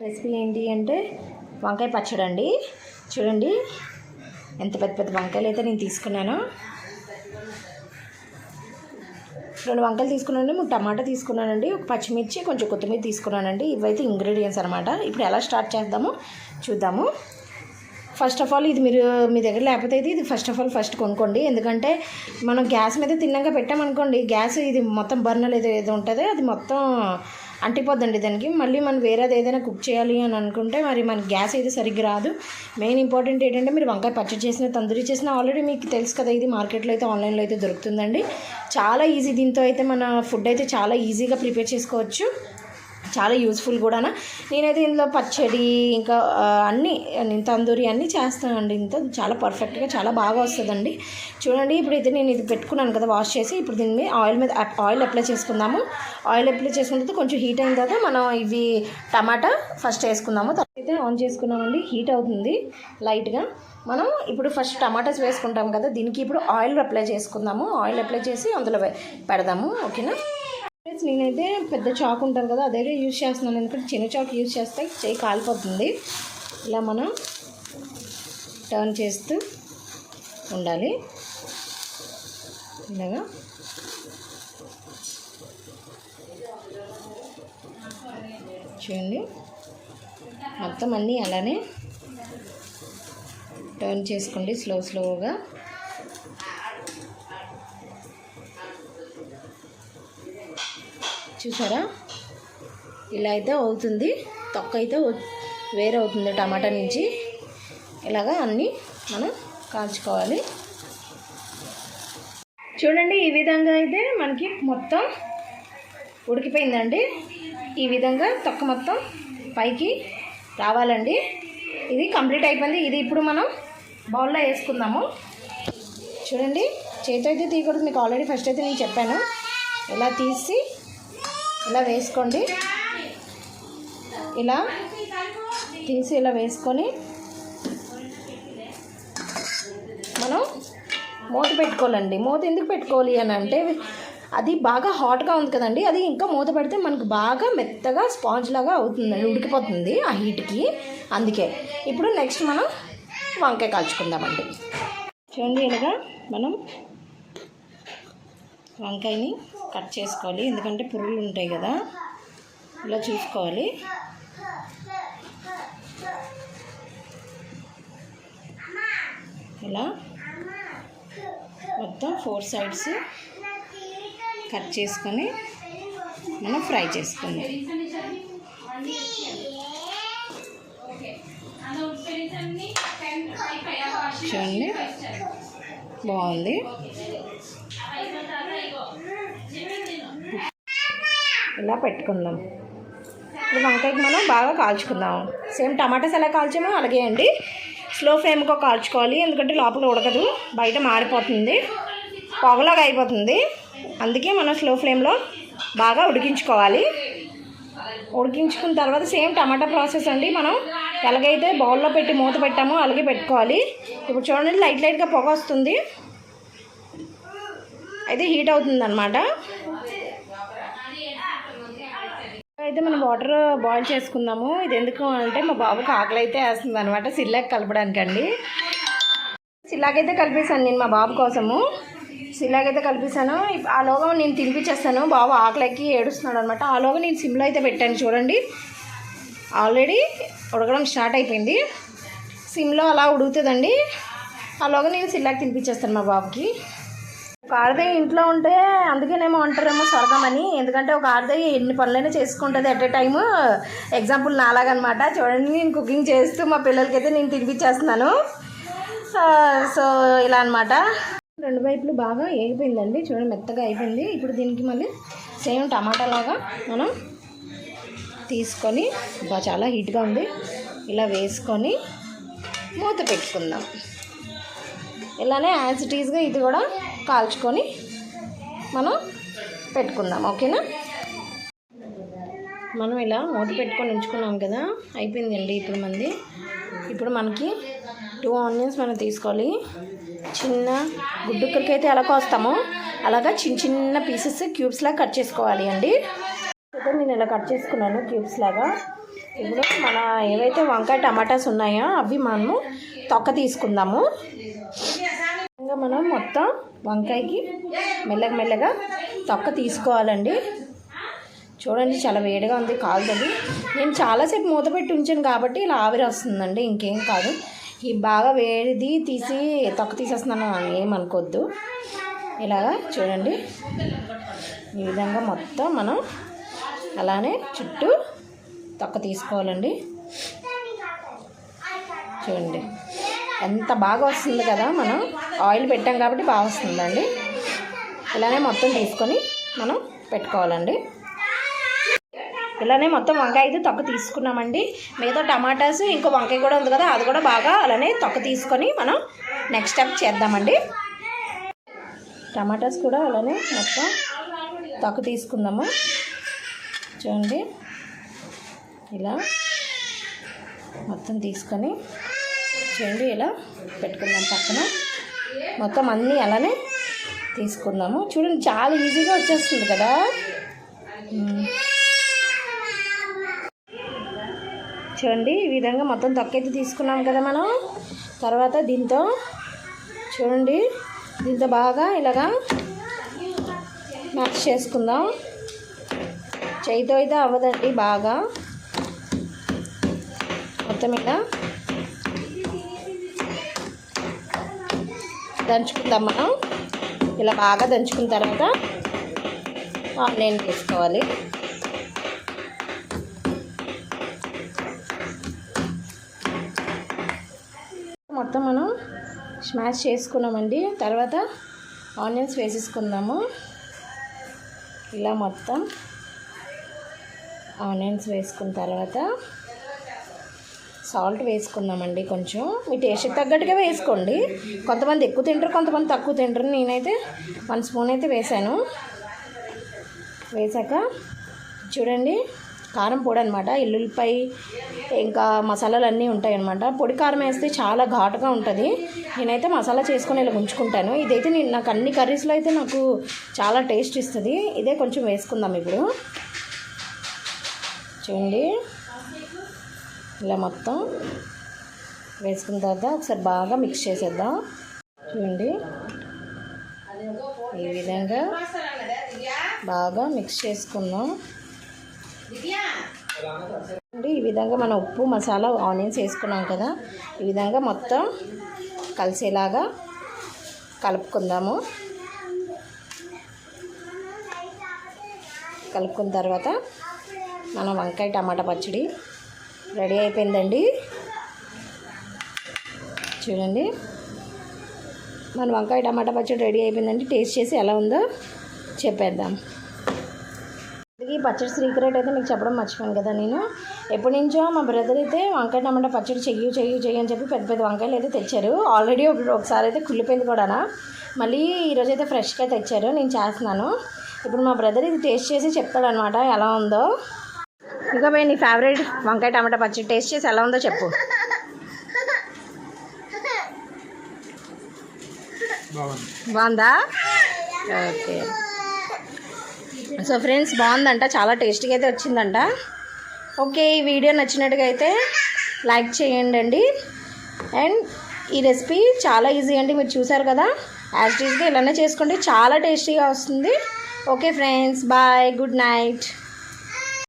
Recipe ఏంటి అంటే వంకాయ పచ్చడి అండి. చూడండి ఎంత పెద్ద పెద్ద వంకాయలు అయితే నేను తీసుకున్నాను. రెండు వంకాయలు తీసుకున్నానండి మూడు టమాటా తీసుకున్నానండి ఒక పచ్చిమిర్చి కొంచెం కొత్తిమీర తీసుకున్నానండి. ఇవైతే ఇంగ్రీడియంట్స్ అనమాట ఇప్పుడు ఎలా స్టార్ట్ చేద్దామో చూద్దాము. ఫస్ట్ ఆఫ్ ఆల్ ఇది మీరు మీ దగ్గర లేకపోతే అయితే ఇది ఫస్ట్ ఆఫ్ ఆల్ ఫస్ట్ కొనుక్కోండి. ఎందుకంటే మనం గ్యాస్ మీద తిన్నాక పెట్టామనుకోండి గ్యాస్ ఇది మొత్తం బర్నర్ ఏదో ఏదో ఉంటుంది అది మొత్తం అంటిపోద్దండి దానికి. మళ్ళీ మనం వేరేది ఏదైనా కుక్ చేయాలి అని అనుకుంటే మరి మన గ్యాస్ అయితే సరిగ్గా రాదు. మెయిన్ ఇంపార్టెంట్ ఏంటంటే మీరు వంకాయ పచ్చడి చేసిన తందూరి చేసిన ఆల్రెడీ మీకు తెలుసు కదా ఇది మార్కెట్లో అయితే ఆన్లైన్లో అయితే దొరుకుతుందండి. చాలా ఈజీ దీంతో అయితే మన ఫుడ్ అయితే చాలా ఈజీగా ప్రిపేర్ చేసుకోవచ్చు. చాలా యూస్ఫుల్ కూడా నేనైతే ఇందులో పచ్చడి ఇంకా అన్నీ నేను తందూరి అన్నీ చేస్తానండి ఇంత చాలా పర్ఫెక్ట్గా చాలా బాగా వస్తుందండి. చూడండి ఇప్పుడైతే నేను ఇది పెట్టుకున్నాను కదా వాష్ చేసి. ఇప్పుడు దీని మీద ఆయిల్ మీద ఆయిల్ అప్లై చేసుకుందాము. ఆయిల్ అప్లై చేసుకున్న తర్వాత కొంచెం హీట్ అయిన తర్వాత మనం ఇవి టమాటా ఫస్ట్ వేసుకుందాము. తర్వాత అయితే ఆన్ చేసుకున్నామండి హీట్ అవుతుంది లైట్గా. మనం ఇప్పుడు ఫస్ట్ టమాటాస్ వేసుకుంటాం కదా దీనికి ఇప్పుడు ఆయిల్ అప్లై చేసుకుందాము. ఆయిల్ అప్లై చేసి అందులో పెడదాము ఓకేనా? ఫ్రెండ్స్ నేనైతే పెద్ద చాక్ ఉంటుంది కదా అదే యూజ్ చేస్తున్నాను. ఎందుకంటే చిన్న చాక్ యూజ్ చేస్తే చేయి కాలిపోతుంది. ఇలా మనం టర్న్ చేస్తూ ఉండాలి. ఇలాగా. చూడండి. మొత్తం అన్నీ అలానే టర్న్ చేసుకోండి స్లో స్లోగా చూసారా? ఇలా అయితే అవుతుంది. తొక్క అయితే వేరే అవుతుంది టమాటా నుంచి. ఇలాగా అన్నీ మనం కాల్చుకోవాలి. చూడండి ఈ విధంగా అయితే మనకి మొత్తం ఉడికిపోయిందండి. ఈ విధంగా తొక్క మొత్తం పైకి రావాలండి. ఇది కంప్లీట్ అయిపోయింది. ఇది ఇప్పుడు మనం బౌల్లో వేసుకుందాము. చూడండి చేతి అయితే తీయకూడదు. మీకు ఆల్రెడీ ఫస్ట్ అయితే నేను చెప్పాను. ఇలా తీసి ఇలా వేసుకోండి. ఇలా తీసి ఇలా వేసుకొని మనం మూత పెట్టుకోవాలండి. మూత ఎందుకు పెట్టుకోవాలి అని అంటే అది బాగా హాట్గా ఉంది కదండి. అది ఇంకా మూత పెడితే మనకు బాగా మెత్తగా స్పాంజ్ లాగా అవుతుందండి ఉడికిపోతుంది ఆ హీట్కి. అందుకే ఇప్పుడు నెక్స్ట్ మనం వంకాయ కాల్చుకుందామండి. చూడండి ఇలాగా మనం వంకాయని కట్ చేసుకోవాలి. ఎందుకంటే పురుగులు ఉంటాయి కదా. ఇలా చూసుకోవాలి. ఇలా మొత్తం ఫోర్ సైడ్స్ కట్ చేసుకొని మనం ఫ్రై చేసుకుందాం. చూడండి. బాగుంది. ఇలా పెట్టుకుందాం. ఇప్పుడు వంకాయకి మనం బాగా కాల్చుకుందాం. సేమ్ టమాటాస్ ఎలా కాల్చామో అలాగే అండి. స్లో ఫ్లేమ్కి కాల్చుకోవాలి. ఎందుకంటే లోపల ఉడకదు. బయట మాడిపోతుంది. పొగలాగా అయిపోతుంది. అందుకే మనం స్లో ఫ్లేమ్లో బాగా ఉడికించుకోవాలి. ఉడికించుకున్న తర్వాత సేమ్ టమాటా ప్రాసెస్ అండి. మనం ఎలాగైతే బౌల్లో పెట్టి మూత పెట్టామో అలాగే పెట్టుకోవాలి. ఇప్పుడు చూడండి లైట్ లైట్గా పొగ వస్తుంది. అయితే హీట్ అవుతుంది అనమాట అయితే మనం వాటర్ బాయిల్ చేసుకుందాము. ఇది ఎందుకు అంటే మా బాబుకి ఆకలి అయితే వేస్తుంది అనమాట సిల్లాకి కలపడానికి అండి సిల్లాకైతే కలిపేశాను నేను మా బాబు కోసము. సిల్లాకైతే కలిపేశాను. ఆలోగా నేను తినిపించేస్తాను. బాబు ఆకలికి ఏడుస్తున్నాడు అనమాట ఆలోగా నేను సిమ్లో అయితే పెట్టాను చూడండి. ఆల్రెడీ ఉడకడం స్టార్ట్ అయిపోయింది. సిమ్లో అలా ఉడుకుతుందండి. అలాగా నేను సిల్లాకి తినిపించేస్తాను మా బాబుకి. ఒక ఆడదయ్య ఇంట్లో ఉంటే అందుకేనేమో అంటారేమో స్వర్గం అని ఎందుకంటే ఒక ఆడదయ్య ఎన్ని పనులైనా చేసుకుంటుంది అట్ ఏ టైము ఎగ్జాంపుల్ నాలాగనమాట. చూడండి నేను కుకింగ్ చేస్తూ మా పిల్లలకైతే నేను తినిపించేస్తున్నాను. సో ఇలా అనమాట. రెండు వైపులు బాగా ఏగిపోయిందండి. చూడండి మెత్తగా అయిపోయింది. ఇప్పుడు దీనికి మళ్ళీ సేమ్ టమాటా లాగా మనం తీసుకొని చాలా హీట్గా ఉంది. ఇలా వేసుకొని మూత పెట్టుకుందాం. ఇలానే యాజ్ ఇట్ ఈజ్గా ఇది కూడా కాల్చుకొని మనం పెట్టుకుందాం ఓకేనా? మనం ఇలా మూత పెట్టుకొని ఉంచుకున్నాం కదా అయిపోయిందండి ఇప్పుడు మంది. ఇప్పుడు మనకి టూ ఆనియన్స్ మనం తీసుకోవాలి. చిన్న గుడ్డుక్కరికి అయితే ఎలా కోస్తామో అలాగా చిన్న చిన్న పీసెస్ క్యూబ్స్ లాగా కట్ చేసుకోవాలి అండి. నేను ఇలా కట్ చేసుకున్నాను క్యూబ్స్ లాగా. ఇప్పుడు మన ఏవైతే వంకాయ టమాటాస్ ఉన్నాయో అవి మనము తొక్క తీసుకుందాము. ఇంకా మనం మొత్తం వంకాయకి మెల్లగా మెల్లగా తొక్క తీసుకోవాలండి. చూడండి చాలా వేడిగా ఉంది కాలుతుంది నేను చాలాసేపు మూత పెట్టి ఉంచాను కాబట్టి ఇలా ఆవిరి వస్తుందండి ఇంకేం కాదు. ఈ బాగా వేడిది తీసి తొక్క తీసేస్తున్నాను ఏమనుకోవద్దు ఇలాగా చూడండి. ఈ విధంగా మొత్తం మనం అలానే చుట్టూ తొక్క తీసుకోవాలండి. చూడండి. ఎంత బాగా వస్తుంది కదా మనం. ఆయిల్ పెట్టాం కాబట్టి బాగా వస్తుందండి. ఇలానే మొత్తం తీసుకొని మనం పెట్టుకోవాలండి. ఇలానే మొత్తం వంకాయ అయితే తొక్క తీసుకున్నామండి. మిగతా టమాటాస్ ఇంకో వంకాయ కూడా ఉంది కదా అది కూడా బాగా అలానే తొక్క తీసుకొని మనం నెక్స్ట్ స్టెప్ చేద్దామండి. టమాటాస్ కూడా అలానే మొత్తం తొక్క తీసుకుందాము. చూడండి. ఇలా మొత్తం తీసుకొని చూడండి ఇలా పెట్టుకుందాం పక్కన. మొత్తం అన్నీ అలానే తీసుకుందాము. చూడండి చాలా ఈజీగా వచ్చేస్తుంది కదా. చూడండి ఈ విధంగా మొత్తం తొక్కైతే తీసుకున్నాం కదా మనం. తర్వాత దీంతో చూడండి దీంతో బాగా ఇలాగా మ్యాచ్ చేసుకుందాం. చేయితో అయితే అవ్వదండి బాగా. మొత్తం ఇలా దంచుకుందాం మనం. ఇలా బాగా దంచుకున్న తర్వాత ఆన్లైన్ తీసుకోవాలి మొత్తం మనం స్మాష్ చేసుకున్నామండి. తర్వాత ఆనియన్స్ వేసేసుకుందాము. ఇలా మొత్తం ఆనియన్స్ వేసుకున్న తర్వాత సాల్ట్ వేసుకుందామండి కొంచెం. మీ టేస్ట్కి తగ్గట్టుగా వేసుకోండి. కొంతమంది ఎక్కువ తింటారు కొంతమంది తక్కువ తింటారు. నేనైతే వన్ స్పూన్ అయితే వేసాను. వేసాక చూడండి కారం పొడి అనమాట ఎల్లుల్లిపాయ ఇంకా మసాలాలు అన్నీ ఉంటాయన్నమాట. పొడి కారం వేస్తే చాలా ఘాటుగా ఉంటుంది. నేనైతే మసాలా చేసుకొని ఇలా ఉంచుకుంటాను ఇదైతే నేను నాకు అన్ని కర్రీస్లో అయితే నాకు చాలా టేస్ట్ ఇస్తుంది. ఇదే కొంచెం వేసుకుందాం ఇప్పుడు. చూడండి. ఇలా మొత్తం వేసుకున్న తర్వాత ఒకసారి బాగా మిక్స్ చేసేద్దాం. చూడండి. ఈ విధంగా బాగా మిక్స్ చేసుకుందాం అండి ఈ విధంగా మనం ఉప్పు మసాలా ఆనియన్స్ వేసుకున్నాం కదా. ఈ విధంగా మొత్తం కలిసేలాగా కలుపుకుందాము. కలుపుకున్న తర్వాత మన వంకాయ టమాటా పచ్చడి రెడీ అయిపోయిందండి. చూడండి. మన వంకాయ టమాటా పచ్చడి రెడీ అయిపోయిందండి. టేస్ట్ చేసి ఎలా ఉందో చెప్పేద్దాం. ఈ పచ్చడి సీక్రెట్ అయితే మీకు చెప్పడం మర్చిపోయాను కదా నేను. ఎప్పటి నుంచో మా బ్రదర్ అయితే వంకాయ టమాటా పచ్చడి చెయ్యి చెయ్యి చెయ్యి అని చెప్పి పెద్ద పెద్ద వంకాయలు అయితే తెచ్చారు. ఆల్రెడీ ఒకసారి అయితే కుళ్ళిపోయింది కూడా మళ్ళీ ఈరోజు అయితే ఫ్రెష్గా తెచ్చారు. నేను చేస్తున్నాను. ఇప్పుడు మా బ్రదర్ ఇది టేస్ట్ చేసి చెప్తాడనమాట ఎలా ఉందో. ఇంకా పోయి నీ ఫేవరెట్ వంకాయ టమాటా పచ్చడి. టేస్ట్ చేసి ఎలా ఉందో చెప్పు. బాగుందా? ఓకే. సో ఫ్రెండ్స్ బాగుందంట. చాలా టేస్టీగా అయితే వచ్చిందంట. ఓకే ఈ వీడియో నచ్చినట్టుగా అయితే లైక్ చేయండి అండి అండ్ ఈ రెసిపీ చాలా ఈజీ అండి. మీరు చూసారు కదా? యాజ్ టీజ్గా ఇలానే చేసుకోండి చాలా టేస్టీగా వస్తుంది. Okay friends bye good night